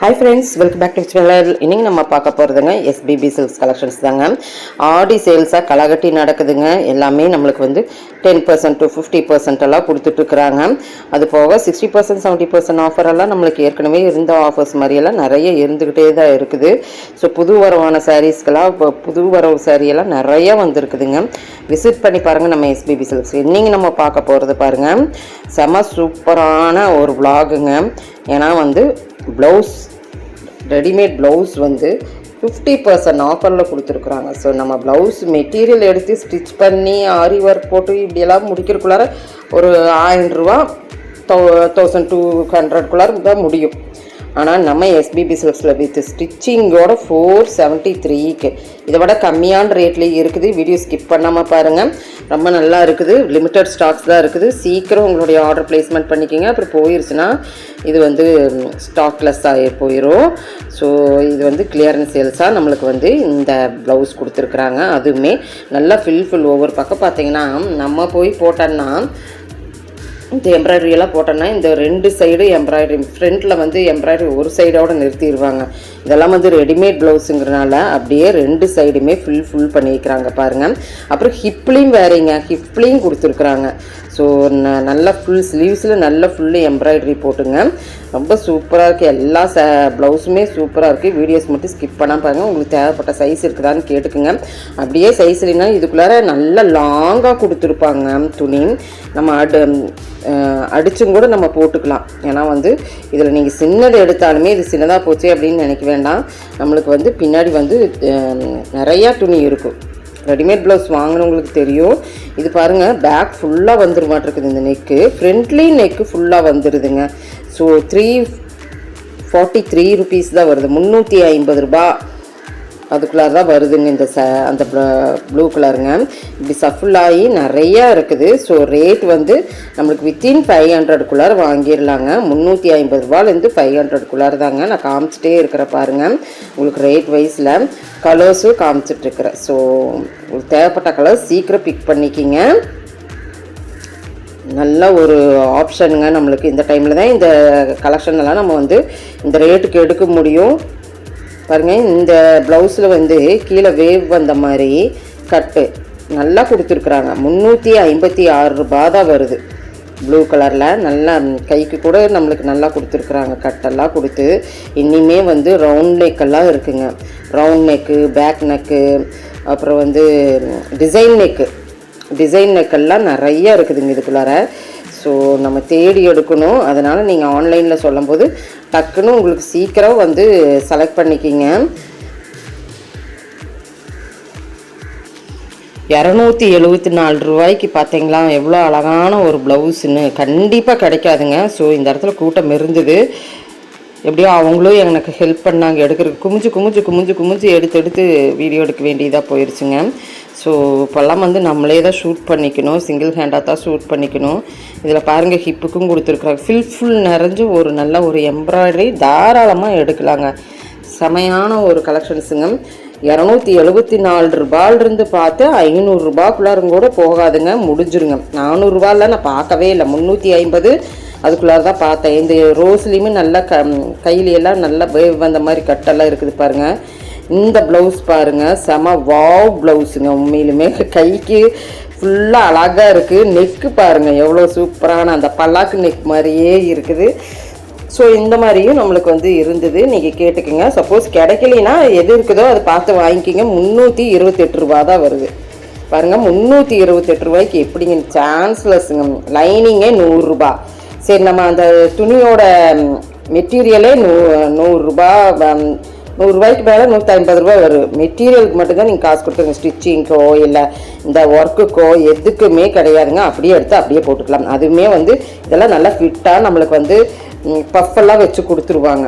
Hi friends welcome back to channel இன்னைக்கு நம்ம பார்க்க போகிறதுங்க எஸ்பிபி சில்க்ஸ் கலெக்ஷன்ஸ் தாங்க. ஆடி சேல்ஸாக களைகட்டி நடக்குதுங்க. எல்லாமே நம்மளுக்கு வந்து ten percent to fifty percent எல்லாம் கொடுத்துட்ருக்குறாங்க அது போக sixty percent seventy percent offer எல்லாம் நம்மளுக்கு ஏற்கனவே இருந்த ஆஃபர்ஸ் மாதிரியெல்லாம் நிறைய இருந்துக்கிட்டே தான் இருக்குது. ஸோ புது வரவான சாரீஸ்க்கெல்லாம் இப்போ புது வரவு சாரியெல்லாம் எல்லாம் நிறைய வந்திருக்குதுங்க. விசிட் பண்ணி பாருங்கள் நம்ம எஸ்பிபி சில்க்ஸ் இன்னைக்கு நம்ம பார்க்க போகிறது பாருங்கள் செம சூப்பரான ஒரு vlogங்க. ஏன்னா வந்து ப்ளவுஸ் ரெடிமேட் ப்ளவுஸ் வந்து ஃபிஃப்டி பர்சன்ட் ஆஃபரில் கொடுத்துருக்குறாங்க. ஸோ நம்ம ப்ளவுஸ் மெட்டீரியல் எடுத்து ஸ்டிச் பண்ணி ஆரி ஒர்க் போட்டு இப்படியெல்லாம் முடிக்கிறதுக்குள்ளார ஒரு ஆயிரம் ரூபா தௌ தௌசண்ட் டூ ஹண்ட்ரட்குள்ளார தான் முடியும். ஆனால் நம்ம எஸ்பிபி சில்க்ஸில் வித் ஸ்டிச்சிங்கோட ஃபோர் செவன்ட்டி த்ரீக்கு இதை விட கம்மியான ரேட்லேயே இருக்குது. வீடியோ ஸ்கிப் பண்ணாமல் பாருங்கள் ரொம்ப நல்லா இருக்குது. லிமிட்டட் ஸ்டாக்ஸ் தான் இருக்குது. சீக்கிரம் உங்களுடைய ஆர்டர் பிளேஸ்மெண்ட் பண்ணிக்கிங்க. அப்புறம் போயிருச்சுன்னா இது வந்து ஸ்டாக்லெஸ் ஆகி போயிடும் ஸோ இது வந்து கிளியரன்ஸ் சேல்ஸாக நம்மளுக்கு வந்து இந்த ப்ளவுஸ் கொடுத்துருக்குறாங்க. அதுவுமே நல்லா ஃபில் ஃபில் ஒவ்வொரு பக்கம் பார்த்தீங்கன்னா நம்ம போய் போட்டோன்னா இந்த எம்ப்ராய்டரியெல்லாம் போட்டோன்னா இந்த ரெண்டு சைடு எம்ப்ராய்டரி ஃப்ரண்ட்டில் வந்து எம்ப்ராய்டரி ஒரு சைடோடு நிறுத்திடுவாங்க இதெல்லாம் வந்து ரெடிமேட் ப்ளவுஸுங்கிறனால அப்படியே ரெண்டு சைடுமே ஃபுல் ஃபுல் பண்ணிக்கிறாங்க பாருங்கள் அப்புறம் ஹிப்லேயும் வேறீங்க. ஹிப்லேயும் கொடுத்துருக்குறாங்க. ஸோ ந நல்லா ஃபுல் ஸ்லீவ்ஸில் நல்லா ஃபுல்லு எம்ப்ராய்டரி போட்டுங்க. ரொம்ப சூப்பராக இருக்குது எல்லா ச ப்ளவுஸுமே சூப்பராக இருக்குது வீடியோஸ் மட்டும் ஸ்கிப் பண்ணால் பாருங்கள் உங்களுக்கு தேவைப்பட்ட சைஸ் இருக்குதான்னு கேட்டுக்குங்க. அப்படியே சைஸ் இல்லைன்னா இதுக்குள்ளார நல்லா லாங்காக கொடுத்துருப்பாங்க துணி. நம்ம அடு அடிச்சும் கூட நம்ம போட்டுக்கலாம். ஏன்னா வந்து இதில் நீங்கள் சின்னது எடுத்தாலுமே இது சின்னதாக போச்சு அப்படின்னு நினைக்க வேண்டாம். நம்மளுக்கு வந்து பின்னாடி வந்து நிறையா துணி இருக்கும். ரெடிமேட் ப்ளவுஸ் வாங்கினவங்களுக்கு தெரியும். இது பாருங்கள் பேக் ஃபுல்லாக வந்துரு மாட்டிருக்குது இந்த நெக்கு ஃப்ரண்ட்லேயும் நெக்கு ஃபுல்லாக வந்துடுதுங்க so three forty three rupees தான் வருது. முந்நூற்றி ஐம்பது ரூபா. அதுக்குள்ளார தான் வருதுங்க இந்த ச அந்த ப்ளூ கலருங்க இப்படி சஃபுல் ஆகி நிறையா இருக்குது. ஸோ ரேட் வந்து நம்மளுக்கு வித்தின் ஃபைவ் ஹண்ட்ரடுக்குள்ளார வாங்கிடலாங்க முந்நூற்றி ஐம்பது ரூபாலேருந்து ஃபைவ் ஹண்ட்ரட்குள்ளார தாங்க நான் காமிச்சிட்டே இருக்கிற பாருங்க. உங்களுக்கு ரேட் வைஸில் கலர்ஸும் காமிச்சிட்ருக்குறேன் ஸோ உங்களுக்கு தேவைப்பட்ட கலர் சீக்கிரம் பிக் பண்ணிக்கிங்க. நல்ல ஒரு ஆப்ஷனுங்க நம்மளுக்கு இந்த டைமில் தான் இந்த கலெக்ஷன் எல்லாம் நம்ம வந்து இந்த ரேட்டுக்கு எடுக்க முடியும். பாருங்கள் இந்த ப்ளவுஸில் வந்து கீழே வேவ் வந்த மாதிரி கட்டு நல்லா கொடுத்துருக்குறாங்க. முந்நூற்றி ஐம்பத்தி ஆறு ரூபா தான் வருது. ப்ளூ கலரில் நல்லா கைக்கு கூட நம்மளுக்கு நல்லா கொடுத்துருக்குறாங்க. கட்டெல்லாம் கொடுத்து இனிமே வந்து ரவுண்ட் நெக்கெல்லாம் இருக்குங்க. ரவுண்ட் நெக்கு பேக் நெக்கு அப்புறம் வந்து டிசைன் நெக்கு டிசைன் நெக்கெல்லாம் நிறைய இருக்குதுங்க இதுக்குள்ளார. ஸோ நம்ம தேடி எடுக்கணும். அதனால் நீங்கள் ஆன்லைனில் சொல்லும்போது டக்குன்னு உங்களுக்கு சீக்கிரம் வந்து செலக்ட் பண்ணிக்கிங்க. இரநூத்தி எழுபத்தி நாலு ரூபாய்க்கு பார்த்தீங்களா எவ்வளோ அழகான ஒரு ப்ளவுஸுன்னு கண்டிப்பாக கிடைக்காதுங்க. ஸோ இந்த இடத்துல கூட்டம் இருந்தது. எப்படியோ அவங்களும் எனக்கு ஹெல்ப் பண்ணாங்க எடுக்கிறதுக்கு. குமிஞ்சு குமிஞ்சு குமிஞ்சு குமிஞ்சு எடுத்து எடுத்து வீடியோ எடுக்க வேண்டியதாக போயிடுச்சுங்க ஸோ இப்போல்லாம் வந்து நம்மளே தான் ஷூட் பண்ணிக்கணும். சிங்கிள் ஹேண்டாக தான் ஷூட் பண்ணிக்கணும். இதில் பாருங்கள் ஹிப்புக்கும் கொடுத்துருக்குறாங்க. ஃபில் ஃபுல் நிறைஞ்சு ஒரு நல்ல ஒரு எம்ப்ராய்டரி தாராளமாக எடுக்கலாங்க. செமையான ஒரு கலெக்ஷன்ஸுங்க இரநூத்தி எழுபத்தி நாலு ரூபாயிலிருந்து பார்த்து ஐநூறுரூபாக்குள்ளாரும் கூட போகாதுங்க. முடிஞ்சிருங்க. நானூறுரூபாயில் நான் பார்க்கவே இல்லை. முந்நூற்றி ஐம்பது அதுக்குள்ளார தான் பார்த்தேன். இந்த ரோஸ்லேயுமே நல்லா க கையிலையெல்லாம் நல்லா வேவ் வந்த மாதிரி கட்டெல்லாம் இருக்குது பாருங்கள் இந்த ப்ளவுஸ் பாருங்கள் செம வாவ் ப்ளவுஸுங்க உண்மையிலுமே. கைக்கு ஃபுல்லாக அழகாக இருக்குது நெக்கு பாருங்கள் எவ்வளோ சூப்பரான அந்த பல்லாக்கு நெக் மாதிரியே இருக்குது. ஸோ இந்த மாதிரியும் நம்மளுக்கு வந்து இருந்தது. நீங்கள் கேட்டுக்கோங்க. சப்போஸ் கிடைக்கலைன்னா எது இருக்குதோ அதை பார்த்து வாங்கிக்கிங்க. முந்நூற்றி இருபத்தெட்டு ரூபா தான் வருது. பாருங்கள் முந்நூற்றி இருபத்தெட்டு ரூபாய்க்கு எப்படிங்க? சான்ஸ்லெஸ்ஸுங்க லைனிங்கே நூறுரூபா சரி நம்ம அந்த துணியோட மெட்டீரியலே நூ நூறுரூபா நூறுரூவாய்க்கு மேலே நூற்றி ஐம்பது ரூபாய் வரும். மெட்டீரியலுக்கு மட்டும்தான் நீங்கள் காசு கொடுத்துருங்க. ஸ்டிச்சிங்க்கோ இல்லை இந்த ஒர்க்குக்கோ எதுக்குமே கிடையாதுங்க. அப்படியே எடுத்து அப்படியே போட்டுக்கலாம். அதுவுமே வந்து இதெல்லாம் நல்லா ஃபிட்டாக நம்மளுக்கு வந்து பஃபெல்லாம் வச்சு கொடுத்துருவாங்க.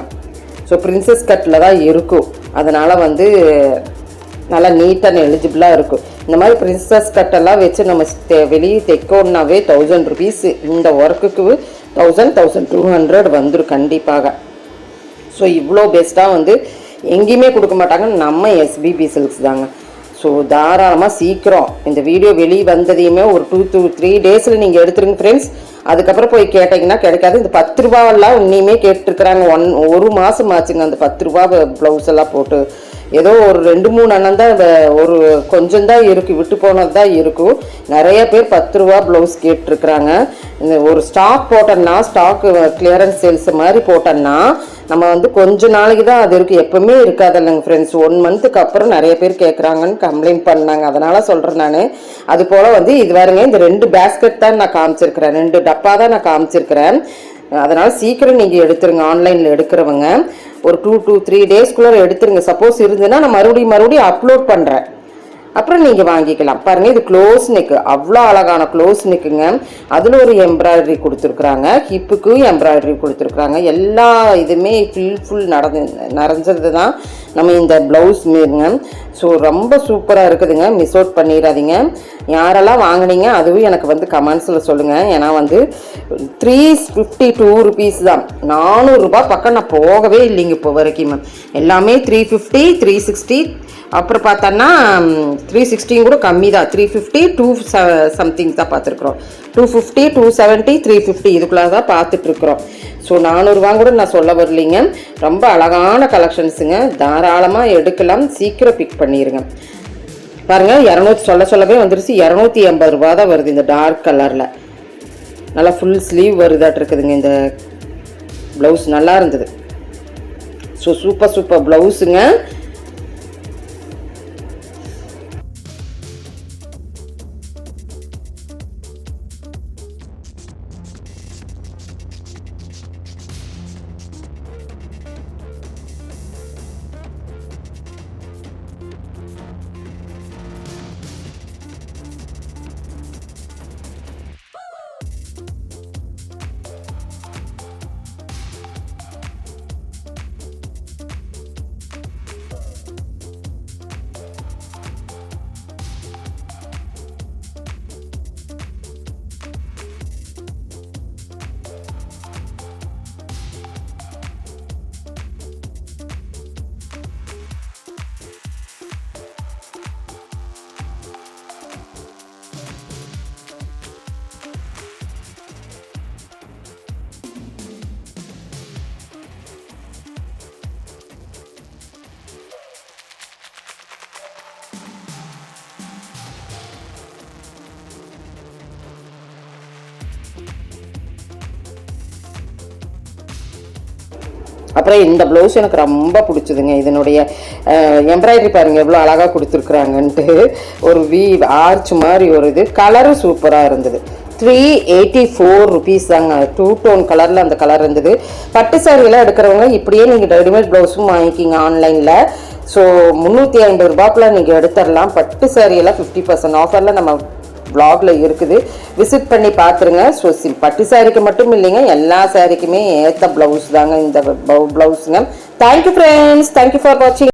ஸோ பிரின்சஸ் கட்டில் தான் இருக்கும். அதனால் வந்து நல்லா நீட் அண்ட் எலிஜிபிளாக இருக்கும். இந்த மாதிரி பிரின்சஸ் கட்டெல்லாம் வச்சு நம்ம தெ- வெளியே தைக்கணுன்னாவே தௌசண்ட் ருபீஸ் இந்த ஒர்க்குக்கு தௌசண்ட் தௌசண்ட் டூ ஹண்ட்ரட் வந்துடும் கண்டிப்பாக. ஸோ இவ்வளோ பெஸ்ட்டாக வந்து எங்கேயுமே கொடுக்க மாட்டாங்க. நம்ம எஸ்பிபி சில்க்ஸ் தாங்க. ஸோ தாராளமாக சீக்கிரம் இந்த வீடியோ வெளியே வந்ததையுமே ஒரு டூ டூ த்ரீ டேஸில் நீங்கள் எடுத்துருங்க ஃப்ரெண்ட்ஸ் அதுக்கப்புறம் போய் கேட்டிங்கன்னா கிடைக்காது. இந்த பத்து ரூபாவெல்லாம் இன்னியுமே கேட்டுருக்குறாங்க. ஒன் ஒரு மாதம் ஆச்சுங்க. அந்த பத்து ரூபா ப்ளவுஸ் எல்லாம் போட்டு ஏதோ ஒரு ரெண்டு மூணு அண்ணன் தான் ஒரு கொஞ்சம் தான் இருக்குது விட்டு போனது தான் இருக்கும் நிறைய பேர் பத்து ரூபா ப்ளவுஸ் கேட்டிருக்கிறாங்க. இந்த ஒரு ஸ்டாக் போட்டோம்னா ஸ்டாக்கு கிளியரன்ஸ் சேல்ஸ் மாதிரி போட்டோம்னா நம்ம வந்து கொஞ்ச நாளைக்கு தான் அது இருக்குது எப்பவுமே இருக்காது இல்லைங்க ஃப்ரெண்ட்ஸ் ஒன் மந்த்துக்கு அப்புறம் நிறைய பேர் கேட்குறாங்கன்னு கம்ப்ளைண்ட் பண்ணாங்க. அதனால் சொல்கிறேன் நான். அது போல் வந்து இது பாருங்க இந்த ரெண்டு பேஸ்கெட் தான் நான் காமிச்சிருக்கிறேன். ரெண்டு டப்பா தான் நான் காமிச்சிருக்கிறேன். அதனால் சீக்கிரம் நீங்கள் எடுத்துருங்க. ஆன்லைனில் எடுக்கிறவங்க. ஒரு டூ டூ த்ரீ டேஸ்க்குள்ளே எடுத்துருங்க. சப்போஸ் இருந்ததுன்னா நான் மறுபடியும் மறுபடியும் அப்லோட் பண்ணுறேன் அப்புறம் நீங்கள் வாங்கிக்கலாம். பாருங்கள் இது க்ளோஸ் நெக்கு அவ்வளோ அழகான க்ளோஸ் நெக்குங்க அதில் ஒரு எம்ப்ராய்டரி கொடுத்துருக்குறாங்க. ஹிப்புக்கும் எம்ப்ராய்டரி கொடுத்துருக்குறாங்க. எல்லா இதுவுமே ஃபுல் ஃபுல் நடந்து நிறைஞ்சது தான் நம்ம இந்த ப்ளவுஸ் மீருங்க. ஸோ ரொம்ப சூப்பராக இருக்குதுங்க. மிஸ் அவுட் பண்ணிடாதீங்க. யாரெல்லாம் வாங்குனீங்க அதுவும் எனக்கு வந்து கமெண்ட்ஸில் சொல்லுங்கள் ஏன்னா வந்து த்ரீ ஃபிஃப்டி டூ ருபீஸ் தான் நானூறுரூபா பக்கம் நான் போகவே இல்லைங்க இப்போ வரைக்கும். எல்லாமே த்ரீ ஃபிஃப்டி த்ரீ சிக்ஸ்டி அப்புறம் பார்த்தோன்னா த்ரீ சிக்ஸ்டியும் கூட கம்மி தான் த்ரீ ஃபிஃப்டி டூ சம்திங் தான் பார்த்துருக்குறோம். Two fifty two seventy three fifty இதுக்குள்ளே தான் பார்த்துட்ருக்குறோம் ஸோ நானூறுரூவா கூட நான் சொல்ல வரலைங்க. ரொம்ப அழகான கலெக்ஷன்ஸுங்க தாராளமாக எடுக்கலாம். சீக்கிரம் பிக் பண்ணிடுங்க பாருங்கள் இரநூத்தி சொல்ல சொல்லவே வந்துருச்சு. இரநூத்தி எண்பது ரூபா தான் வருது இந்த டார்க் கலரில் நல்லா ஃபுல் ஸ்லீவ் வருதாட்டு இருக்குதுங்க இந்த ப்ளவுஸ் நல்லா இருந்தது. ஸோ சூப்பர் சூப்பர் ப்ளவுஸுங்க அப்புறம் இந்த ப்ளவுஸ் எனக்கு ரொம்ப பிடிச்சதுங்க. இதனுடைய எம்ப்ராய்டரி பாருங்கள் எவ்வளோ அழகாக கொடுத்துருக்குறாங்கன்ட்டு. ஒரு வி ஆர்ச் மாதிரி ஒரு இது. கலரும் சூப்பராக இருந்தது. த்ரீ எயிட்டி ஃபோர் ருபீஸ் தாங்க. டூ டோன் கலரில் அந்த கலர் இருந்தது. பட்டு சாரியெல்லாம் எடுக்கிறவங்க இப்படியே நீங்கள் ரெடிமேட் ப்ளவுஸும் வாங்கிக்கிங்க ஆன்லைனில் ஸோ முந்நூற்றி ஐம்பது ரூபாய்க்குள்ள நீங்கள் எடுத்துடலாம். பட்டு சாரியெல்லாம் ஃபிஃப்டி பர்சன்ட் ஆஃபரில் நம்ம vlogல இருக்குது. விசிட் பண்ணி பார்த்துருங்க ஸோ பட்டு சாரீக்கு மட்டும் இல்லைங்க. எல்லா சாரீக்குமே ஏற்ற ப்ளவுஸ் தாங்க இந்த ப்ளவுஸுங்க thank you friends thank you for வாட்சிங்